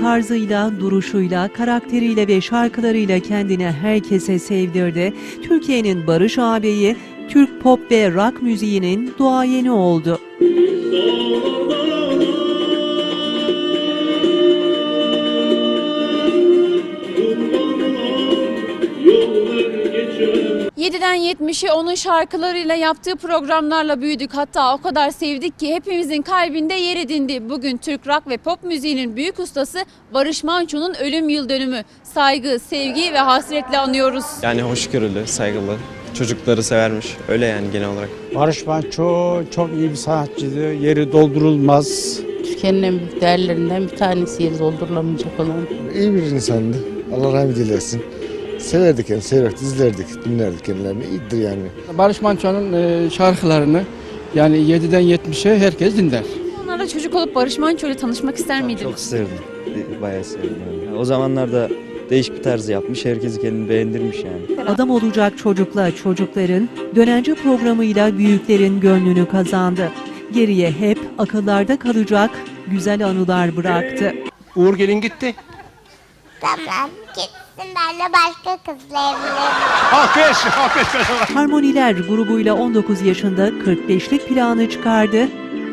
Tarzıyla, duruşuyla, karakteriyle ve şarkılarıyla kendini herkese sevdirdi. Türkiye'nin Barış ağabeyi, Türk pop ve rock müziğinin duayeni oldu. 7'den 70'e onun şarkılarıyla yaptığı programlarla büyüdük. Hatta o kadar sevdik ki hepimizin kalbinde yer edindi. Bugün Türk rock ve pop müziğinin büyük ustası Barış Manço'nun ölüm yıl dönümü. Saygı, sevgi ve hasretle anıyoruz. Yani hoşgörülü, saygılı, çocukları severmiş. Öyle yani genel olarak. Barış Manço çok iyi bir sanatçıydı. Yeri doldurulmaz. Türkiye'nin en büyük değerlerinden bir tanesi yeri doldurulamayacak olan. İyi bir insandı. Allah rahmet eylesin. Severdik kendini, severdik, izlerdik, dinlerdik kendilerini. İyidir yani. Barış Manço'nun e, şarkılarını yani 7'den 70'e herkes dinler. Onlarla çocuk olup Barış Manço ile tanışmak ister miydiniz? Çok sevdim. Bayağı sevdim. Yani. O zamanlarda değişik bir tarzı yapmış. Herkesi kendini beğendirmiş yani. Adam olacak çocukla çocukların dönence programıyla büyüklerin gönlünü kazandı. Geriye hep akıllarda kalacak güzel anılar bıraktı. Uğur Gelin gitti. Tamam gitsin benle başka kızla evlenelim. Alkış, alkış. Harmoniler grubuyla 19 yaşında 45'lik planı çıkardı.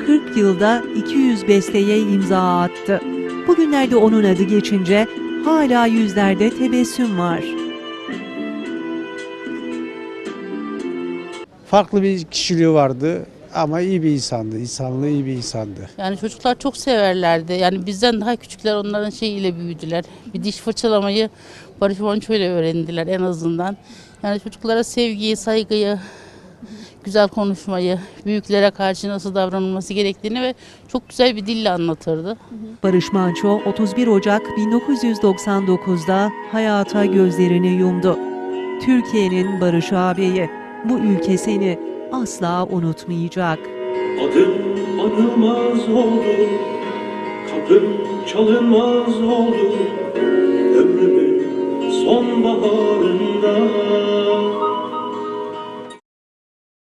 40 yılda 200 besteye imza attı. Bugünlerde onun adı geçince hala yüzlerde tebessüm var. Farklı bir kişiliği vardı ama iyi bir insandı. İnsanlığı iyi bir insandı. Yani çocuklar çok severlerdi. Yani bizden daha küçükler onların şeyiyle büyüdüler. Bir diş fırçalamayı Barış Manço ile öğrendiler en azından. Yani çocuklara sevgiyi, saygıyı, güzel konuşmayı, büyüklere karşı nasıl davranılması gerektiğini ve çok güzel bir dille anlatırdı. Barış Manço 31 Ocak 1999'da hayata gözlerini yumdu. Türkiye'nin Barış ağabeyi bu ülke seni asla unutmayacak. Adım anılmaz oldu, kapım çalınmaz oldu, ömrümün sonbaharında.